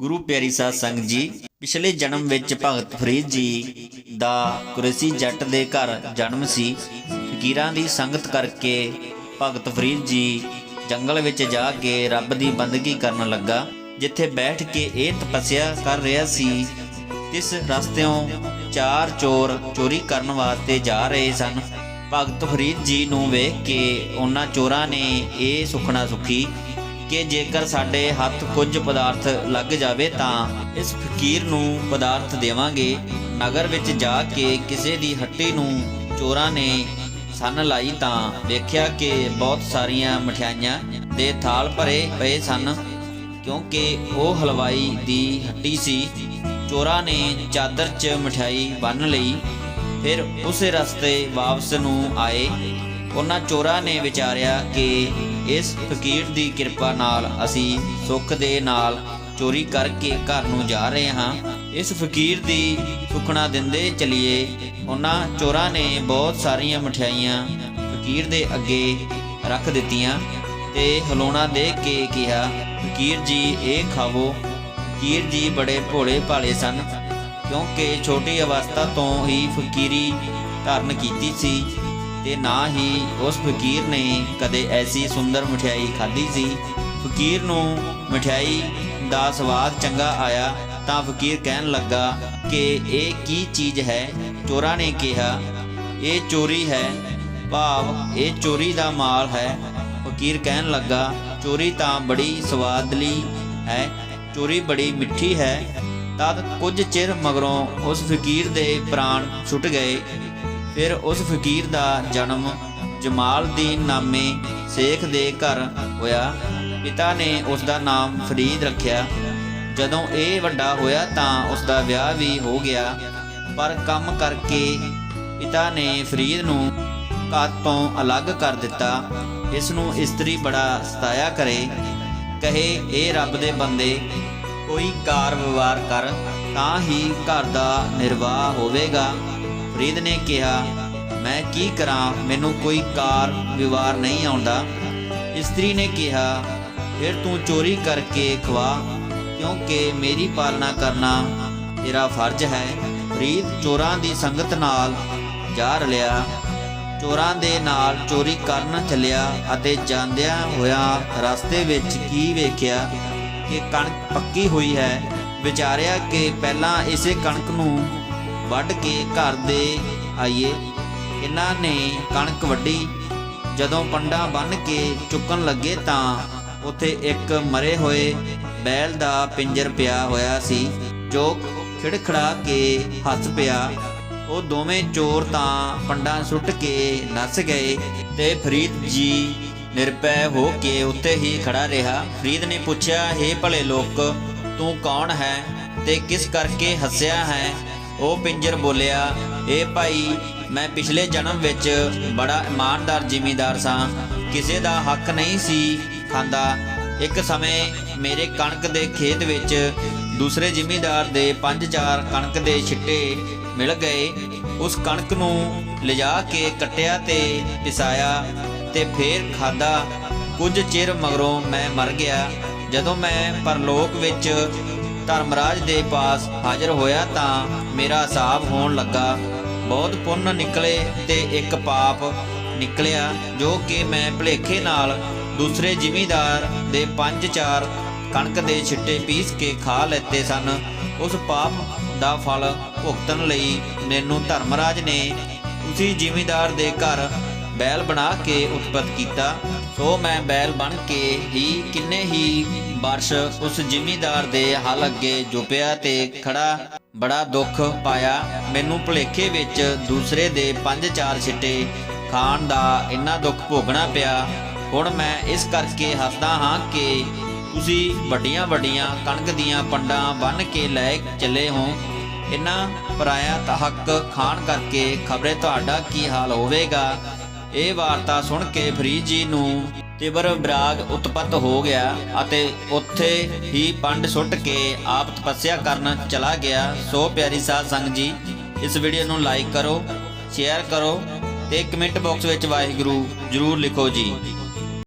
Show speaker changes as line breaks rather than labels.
ਗੁਰੂ ਪਿਆਰੀ ਸਾਧ ਸੰਗਤ ਜੀ, ਪਿਛਲੇ ਜਨਮ ਵਿੱਚ ਭਗਤ ਫਰੀਦ ਜੀ ਦਾ ਕੁਰੇਸੀ ਜੱਟ ਦੇ ਘਰ ਜਨਮ ਸੀ। ਫਕੀਰਾਂ ਦੀ ਸੰਗਤ ਕਰਕੇ ਭਗਤ ਫਰੀਦ ਜੀ ਜੰਗਲ ਵਿੱਚ ਜਾ ਕੇ ਰੱਬ ਦੀ ਬੰਦਗੀ ਕਰਨ ਲੱਗਾ, ਜਿੱਥੇ ਬੈਠ ਕੇ ਇਹ ਤਪੱਸਿਆ ਕਰ ਰਿਹਾ ਸੀ। ਇਸ ਰਸਤਿਓਂ ਚਾਰ ਚੋਰ ਚੋਰੀ ਕਰਨ ਵਾਸਤੇ ਜਾ ਰਹੇ ਸਨ। ਭਗਤ ਫਰੀਦ ਜੀ ਨੂੰ ਵੇਖ ਕੇ ਉਹਨਾਂ ਚੋਰਾਂ ਨੇ ਇਹ ਸੁਖਣਾ ਸੁਖੀ ਕਿ ਜੇਕਰ ਸਾਡੇ ਹੱਥ ਕੁਝ ਪਦਾਰਥ ਲੱਗ ਜਾਵੇ ਤਾਂ ਇਸ ਫਕੀਰ ਨੂੰ ਪਦਾਰਥ ਦੇਵਾਂਗੇ। ਨਗਰ ਵਿੱਚ ਜਾ ਕੇ ਕਿਸੇ ਦੀ ਹੱਟੀ ਨੂੰ ਚੋਰਾਂ ਨੇ ਸੰਨ ਲਾਈ ਤਾਂ ਵੇਖਿਆ ਕਿ ਬਹੁਤ ਸਾਰੀਆਂ ਮਠਿਆਈਆਂ ਦੇ ਥਾਲ ਭਰੇ ਪਏ ਸਨ, ਕਿਉਂਕਿ ਉਹ ਹਲਵਾਈ ਦੀ ਹੱਟੀ ਸੀ। ਚੋਰਾਂ ਨੇ ਚਾਦਰ 'ਚ ਮਠਿਆਈ ਬੰਨ ਲਈ, ਫਿਰ ਉਸੇ ਰਸਤੇ ਵਾਪਸ ਨੂੰ ਆਏ। ਉਹਨਾਂ ਚੋਰਾਂ ਨੇ ਵਿਚਾਰਿਆ ਕਿ ਇਸ ਫਕੀਰ ਦੀ ਕਿਰਪਾ ਨਾਲ ਅਸੀਂ ਸੁੱਖ ਦੇ ਨਾਲ ਚੋਰੀ ਕਰਕੇ ਘਰ ਨੂੰ ਜਾ ਰਹੇ ਹਾਂ। ਇਸ ਫਕੀਰ ਦੀ ਸੁਖਣਾ ਦਿੰਦੇ ਚਲੀਏ, ਉਹਨਾਂ ਚੋਰਾਂ ਨੇ ਬਹੁਤ ਸਾਰੀਆਂ ਮਠਿਆਈਆਂ ਫਕੀਰ ਦੇ ਅੱਗੇ ਰੱਖ ਦਿੱਤੀਆਂ ਤੇ ਹਲੋਣਾ ਦੇ ਕੇ ਕਿਹਾ, ਫਕੀਰ ਜੀ, ਇਹ ਖਾਵੋ। ਫਕੀਰ ਜੀ ਬੜੇ ਭੋਲੇ ਭਾਲੇ ਸਨ, ਕਿਉਂਕਿ ਛੋਟੀ ਅਵਸਥਾ ਤੋਂ ਹੀ ਫਕੀਰੀ ਧਾਰਨ ਕੀਤੀ ਸੀ। ਤੇ ਨਾ ਹੀ ਉਸ ਫਕੀਰ ਨੇ ਕਦੇ ਐਸੀ ਸੁੰਦਰ ਮਠਿਆਈ ਖਾਧੀ ਸੀ। ਫਕੀਰ ਨੂੰ ਮਠਿਆਈ ਦਾ ਸਵਾਦ ਚੰਗਾ ਆਇਆ ਤਾਂ ਫਕੀਰ ਕਹਿਣ ਲੱਗਾ ਕਿ ਇਹ ਕੀ ਚੀਜ਼ ਹੈ? ਚੋਰਾਂ ਨੇ ਕਿਹਾ, ਇਹ ਚੋਰੀ ਹੈ। ਭਾਵ ਇਹ ਚੋਰੀ ਦਾ ਮਾਲ ਹੈ। ਫਕੀਰ ਕਹਿਣ ਲੱਗਾ, ਚੋਰੀ ਤਾਂ ਬੜੀ ਸਵਾਦਲੀ ਹੈ, ਚੋਰੀ ਬੜੀ ਮਿੱਠੀ ਹੈ। ਤਦ ਕੁਝ ਚਿਰ ਮਗਰੋਂ ਉਸ ਫਕੀਰ ਦੇ ਪ੍ਰਾਣ ਛੁੱਟ ਗਏ। ਫਿਰ ਉਸ ਫਕੀਰ ਦਾ ਜਨਮ ਜਮਾਲਦੀਨ ਨਾਮੇ ਸ਼ੇਖ ਦੇ ਘਰ ਹੋਇਆ। ਪਿਤਾ ਨੇ ਉਸ ਦਾ ਨਾਮ ਫਰੀਦ ਰੱਖਿਆ। ਜਦੋਂ ਇਹ ਵੱਡਾ ਹੋਇਆ ਤਾਂ ਉਸ ਦਾ ਵਿਆਹ ਵੀ ਹੋ ਗਿਆ। ਪਰ ਕੰਮ ਕਰਕੇ ਪਿਤਾ ਨੇ ਫਰੀਦ ਨੂੰ ਘਰ ਤੋਂ ਅਲੱਗ ਕਰ ਦਿੱਤਾ। ਇਸ ਨੂੰ ਇਸਤਰੀ ਬੜਾ ਸਤਾਇਆ ਕਰੇ। ਕਹੇ, ਇਹ ਰੱਬ ਦੇ ਬੰਦੇ, ਕੋਈ ਕਾਰ ਵਿਵਹਾਰ ਕਰ ਤਾਂ ਹੀ ਘਰ ਦਾ ਨਿਰਵਾਹ ਹੋਵੇਗਾ। ਫਰੀਦ ਨੇ ਕਿਹਾ, ਮੈਂ ਕੀ ਕਰਾਂ? ਮੈਨੂੰ ਕੋਈ ਕਾਰ, ਵਿਵਹਾਰ ਨਹੀਂ ਆਉਂਦਾ। ਇਸਤਰੀ ਨੇ ਕਿਹਾ, ਫਿਰ ਤੂੰ ਚੋਰੀ ਕਰਕੇ ਖਵਾ, ਕਿਉਂਕਿ ਮੇਰੀ ਪਾਲਣਾ ਕਰਨਾ ਤੇਰਾ ਫਰਜ਼ ਹੈ। ਫਰੀਦ ਚੋਰਾਂ ਦੀ ਸੰਗਤ ਨਾਲ ਜਾ ਰਲਿਆ। ਚੋਰਾਂ ਦੇ ਨਾਲ ਚੋਰੀ ਕਰਨ ਚੱਲਿਆ ਅਤੇ ਜਾਂਦਿਆਂ ਹੋਇਆ ਰਸਤੇ ਵਿੱਚ ਕੀ ਵੇਖਿਆ ਕਿ ਕਣਕ ਪੱਕੀ ਹੋਈ ਹੈ। ਵਿਚਾਰਿਆ ਕਿ ਪਹਿਲਾਂ ਇਸੇ ਕਣਕ ਨੂੰ ਵੱਢ ਕੇ ਘਰ ਦੇ ਆਈਏ। ਇਹਨਾਂ ਨੇ ਕਣਕ ਵੱਢੀ। ਜਦੋਂ ਪੰਡਾ ਬੰਨ ਕੇ ਚੁੱਕਣ ਲੱਗੇ ਤਾਂ ਉੱਥੇ ਇੱਕ ਮਰੇ ਹੋਏ ਬੈਲ ਦਾ ਪਿੰਜਰ ਪਿਆ ਹੋਇਆ ਸੀ, ਜੋ ਖਿੜਖੜਾ ਕੇ ਹੱਸ ਪਿਆ। ਉਹ ਦੋਵੇਂ ਚੋਰ ਤਾਂ ਪੰਡਾਂ ਸੁੱਟ ਕੇ ਨੱਸ ਗਏ ਤੇ ਫਰੀਦ ਜੀ ਨਿਰਪੈ ਹੋ ਕੇ ਉੱਤੇ ਹੀ ਖੜਾ ਰਿਹਾ। ਫਰੀਦ ਨੇ ਪੁੱਛਿਆ हे ਭਲੇ ਲੋਕ, ਤੂੰ ਕੌਣ ਹੈ ਤੇ ਕਿਸ ਕਰਕੇ ਹੱਸਿਆ ਹੈ? ਉਹ ਪਿੰਜਰ ਬੋਲਿਆ ਏ ਭਾਈ, ਮੈਂ ਪਿਛਲੇ ਜਨਮ ਵਿੱਚ ਬੜਾ ਇਮਾਨਦਾਰ ਜ਼ਿਮੀਂਦਾਰ ਸਾਂ। ਕਿਸੇ ਦਾ ਹੱਕ ਨਹੀਂ ਸੀ ਖਾਂਦਾ। ਇੱਕ ਸਮੇਂ ਮੇਰੇ ਕਣਕ ਦੇ ਖੇਤ ਵਿੱਚ ਦੂਸਰੇ ਜ਼ਿਮੀਂਦਾਰ ਦੇ ਪੰਜ ਚਾਰ ਕਣਕ ਦੇ ਛਿੱਟੇ ਮਿਲ ਗਏ। ਉਸ ਕਣਕ ਨੂੰ ਲਿਜਾ ਕੇ ਕੱਟਿਆ ਤੇ ਪਿਸਾਇਆ ਤੇ ਫੇਰ ਖਾਦਾ ਕੁਝ ਚਿਰ ਮਗਰੋਂ ਮੈਂ ਮਰ ਗਿਆ। ਜਦੋਂ ਮੈਂ ਪਰਲੋਕ ਵਿੱਚ ਧਰਮਰਾਜ ਦੇ ਪਾਸ ਹਾਜ਼ਰ ਹੋਇਆ ਤਾਂ ਮੇਰਾ ਹਿਸਾਬ ਹੋਣ ਲੱਗਾ। ਬਹੁਤ ਪੁੰਨ ਨਿਕਲੇ ਤੇ ਇੱਕ ਪਾਪ ਨਿਕਲਿਆ, ਜੋ ਕਿ ਮੈਂ ਭਲੇਖੇ ਨਾਲ ਦੂਸਰੇ ਜ਼ਿਮੀਂਦਾਰ ਦੇ ਪੰਜ ਚਾਰ ਕਣਕ ਦੇ ਛਿੱਟੇ ਪੀਸ ਕੇ ਖਾ ਲੈਤੇ ਸਨ। ਉਸ ਪਾਪ ਦਾ ਫਲ ਭੁਗਤਣ ਲਈ ਮੈਨੂੰ ਧਰਮਰਾਜ ਨੇ ਉਸੇ ਜ਼ਿਮੀਂਦਾਰ ਦੇ ਘਰ ਬੈਲ ਬਣਾ ਕੇ ਉਤਪਤ ਕੀਤਾ। ਸੋ ਮੈਂ ਬੈਲ ਬਣ ਕੇ ਹੀ ਕਿੰਨੇ ਹੀ ਵਰਸ਼ ਉਸ ਜ਼ਿਮੀਂਦਾਰ ਦੇ ਹਲ ਅੱਗੇ ਝੁਪਿਆ ਤੇ ਖੜਾ ਬੜਾ ਦੁੱਖ ਪਾਇਆ। ਮੈਨੂੰ ਭੁਲੇਖੇ ਵਿੱਚ ਦੂਸਰੇ ਦੇ ਪੰਜ ਚਾਰ ਛਿੱਟੇ ਖਾਣ ਦਾ ਇੰਨਾ ਦੁੱਖ ਭੋਗਣਾ ਪਿਆ। ਹੁਣ ਮੈਂ ਇਸ ਕਰਕੇ ਹੱਸਦਾ ਹਾਂ ਕਿ ਤੁਸੀਂ ਵੱਡੀਆਂ ਵੱਡੀਆਂ ਕਣਕ ਦੀਆਂ ਪੰਡਾਂ ਬੰਨ ਕੇ ਲੈ ਚੱਲੇ ਹੋ। ਇਹਨਾਂ ਪਰਾਇਆ ਤਾਂ ਹੱਕ ਖਾਣ ਕਰਕੇ ਖਬਰੇ ਤੁਹਾਡਾ ਕੀ ਹਾਲ ਹੋਵੇਗਾ? ਇਹ ਵਾਰਤਾ ਸੁਣ ਕੇ ਫਰੀਦ ਜੀ ਨੂੰ ਤਿਬਰ ਬਰਾਗ ਉਤਪਤ ਹੋ ਗਿਆ ਅਤੇ ਉੱਥੇ ਹੀ ਪੰਡ ਸੁੱਟ ਕੇ ਆਪ ਤਪੱਸਿਆ ਕਰਨ ਚਲਾ ਗਿਆ। ਸੋ ਪਿਆਰੀ ਸਾਧ ਸੰਗਤ ਜੀ, ਇਸ ਵੀਡੀਓ ਨੂੰ ਲਾਈਕ ਕਰੋ, ਸ਼ੇਅਰ ਕਰੋ ਤੇ ਕਮੈਂਟ ਬਾਕਸ ਵਿੱਚ ਵਾਹਿਗੁਰੂ ਜਰੂਰ ਲਿਖੋ ਜੀ।